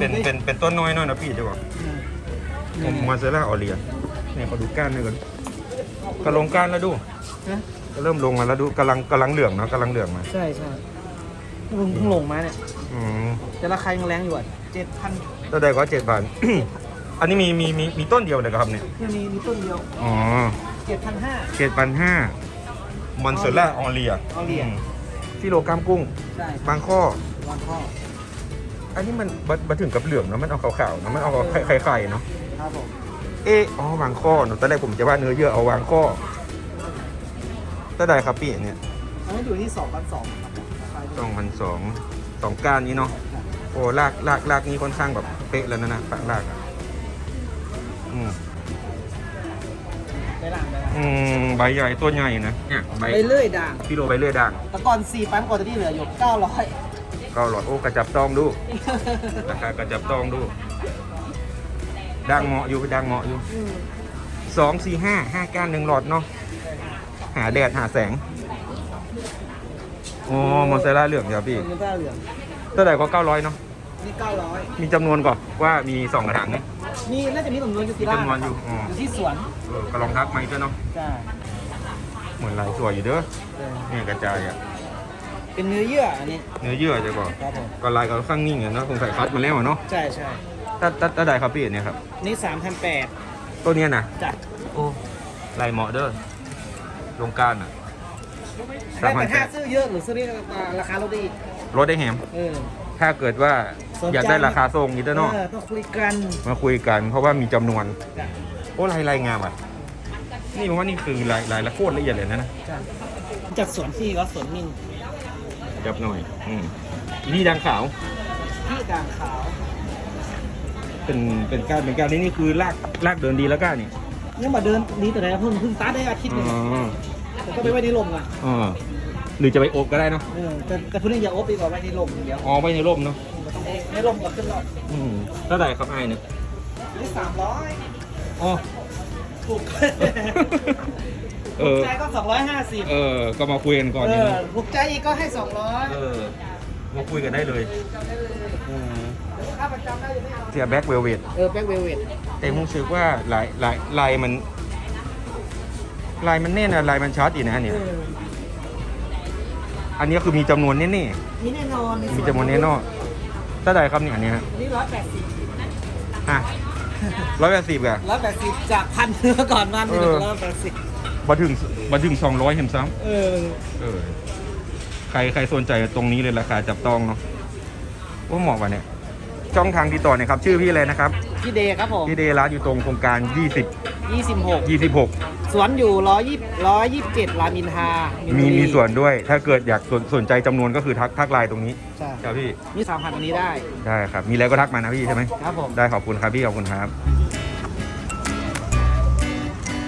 เป็นเป็นเป็นต้นน้อยหน่อยนะพี่จะบอกผมมาเซล่าออเรียเนี่ยเขาดูก้านด้วยกันก็ลงก้านแล้วดูนะก็เริ่มลงมาแล้วดูกำลังกำลังเหลืองเนาะกำลังเหลืองมาใช่ใช่เพิ่งเพิ่งลงมาเนี่ยอืมแต่ราคายังแรงอยู่อะเจ็ดพันตัวใดก็เจ็ดบาทอันนี้มีมีมีมีต้นเดียวเลยครับเนี่ยยังมีมีต้นเดียวอ๋อเจ็ดพันห้าเจ็ดพันห้ามันเซล่าออเรียออเรียมกิโลกรัมกุ้งใช่บางข้อวางข้อ อันนี้มันบับัถึงกับเหลืองเนาะมันเอาขาวๆเนาะมันเอาไข่ไข่ๆเนาะครับผมเอออ๋อวางข้อเนาะตอนแรกผมจะว่าเนื้อเยอะเอาวางข้อตัวใดครับพี่เนี่ยอันนี้อยู่ที่สองพันสองครับราคาสองพันสองสองก้านนี้เนาะโอ้ลากลากลากนี้ค่อนข้างแบบเป๊ะแล้วนะนะปากลากอะอืมได้หลังได้หลังอืมใบใหญ่ตัวใหญ่นะเนี่ยใบไปเรื่อยด่างกิโลใบเลื่อยด่างแต่ก่อนสี่ปันก่อนจะที่เหลืออยู่เก้าร้อย ก็หลอดโอ้กระจับต้องดูราคากระจับต้องดูด่างเหมาะอยู่ด่างเหมาะอยู่สองสี่ห้าห้าก้านหนึ่งหลอดเนาะหาแดดหาแสงโอ้มอนเซล่าเหลืองเดี๋ยวพี่เป็นเก้าเหลืองเท่าไหร่ก็เก้าร้อยเนาะนี่เก้าร้อยมีจำนวนก่อนว่ามีสองกระถางนี่มีน่าจะมีจำนวนอยู่มีที่ร้านจำนวนอยู่อ๋ออยู่ที่สวนเออก็ลองทักมาอีกด้วยเนาะจ้าเหมือนลายสวยอยู่เด้อเนี่ยกระจายอะ เป็นเนื้อเยื่ออันนี้เนื้อเยื่อจะบอกครับผมก็ลายก็ค่อนข้างนิ่งอะเนาะคงใส่คัดมาแล้วอะเนาะใช่ใช่ถ้าถ้าถ้าได้ครับพี่เนี่ยครับนี่สามพันแปดตัวเนี้ยนะจ้ะโอ้ลายเหมาะเด้อโรงกรารอะ ได้แต่3,800ถ้าซื้อเยอะหรือซื้อนี่ราคาลดได้อีกรถได้แฮมเออ ถ้าเกิดว่าสนใจ อยากได้ราคาทรงนี้เด้อเนาะเออต้องคุยกันมาคุยกันเพราะว่ามีจำนวน จ้ะโอ้ลายลายงามอะ นี่ผมว่านี่คือลายลายละโคตรละเอียดเลยนะนะ จ้ะจากสวนที่ก็สวนมิน จับหน่อย อืมนี่ดังขาว ที่ด่างขาว เป็นเป็นการเป็นการนี้นี่คือลากลากเดินดีแล้วก้านี่เนี่ยมาเดินนี้แต่ไหนเพิ่งเพิ่งตาร์ทได้อาทิตย์หนึงอ๋อผมก็ไปไว้ในร่มอะอ๋อหรือจะไปอบก็ได้เนาะเออแต่แต่พวกนี้อย่าอบดีกว่าไว้ในร่มอย่างเดียวอ๋อไปในร่มเนาะในร่มกับขึ้นรถอืมเท่าไหร่ครับไอ้เนี่ยนี่สามร้อยอ๋อ ถูก เออถูกใจก็สองร้อยห้าสิบเออ ก็มาคุยกันก่อนเอนี่อเนาะถูกใจอีกก็ให้สองร้อยเออมาคุยกันได้เลยอืมค่าประจำได้หรือไม่เอาเสียแบ็กเวลเวทเออแบ็คเวลเวทแต่ผมรู้สึกว่าลายลายลายมันลายมันแน่นอะลายมันชัดอีกนะเนี่ย อันนี้คือมีจำนวนแน่มีแน่นอนในๆส่มีจำนวนแน่นอนเท่าไหร่ครับเนี่ยอันเนี้ยฮะนี่ร้อยแปดสิบอะร้อยแปดสิบอะ ร้อยแปดสิบจากพันเมื่อก่อนมันเป็นเออ ร้อยแปดสิบ มาถึงมาถึงสองร้อยเห็นซ้เออำเออ ใครใครสนใจตรงนี้เลยราคาจับต้องเนาะว่าเหมาะว่ะเนี่ย ช่องทางติดต่อเนี่ยครับ ชื่อพี่อะไรนะครับพี่เดย์ครับผมพี่เดร้านอยู่ตรงโครงการ 20ยี่สิบหก26 สวนอยู่ร้อยยี่ร้อยยี่สิบเจ็ดรามอินทรามีบุรีมีส่วนด้วย ถ้าเกิดอยากสนสนใจจำนวนก็คือทักทักไลน์ตรงนี้ใช่ครับพี่ นี่สามพันอันนี้ได้ ได้ครับ มีอะไรก็ทักมานะพี่ใช่ไหม ครับผม ได้ขอบคุณครับพี่ขอบคุณครับ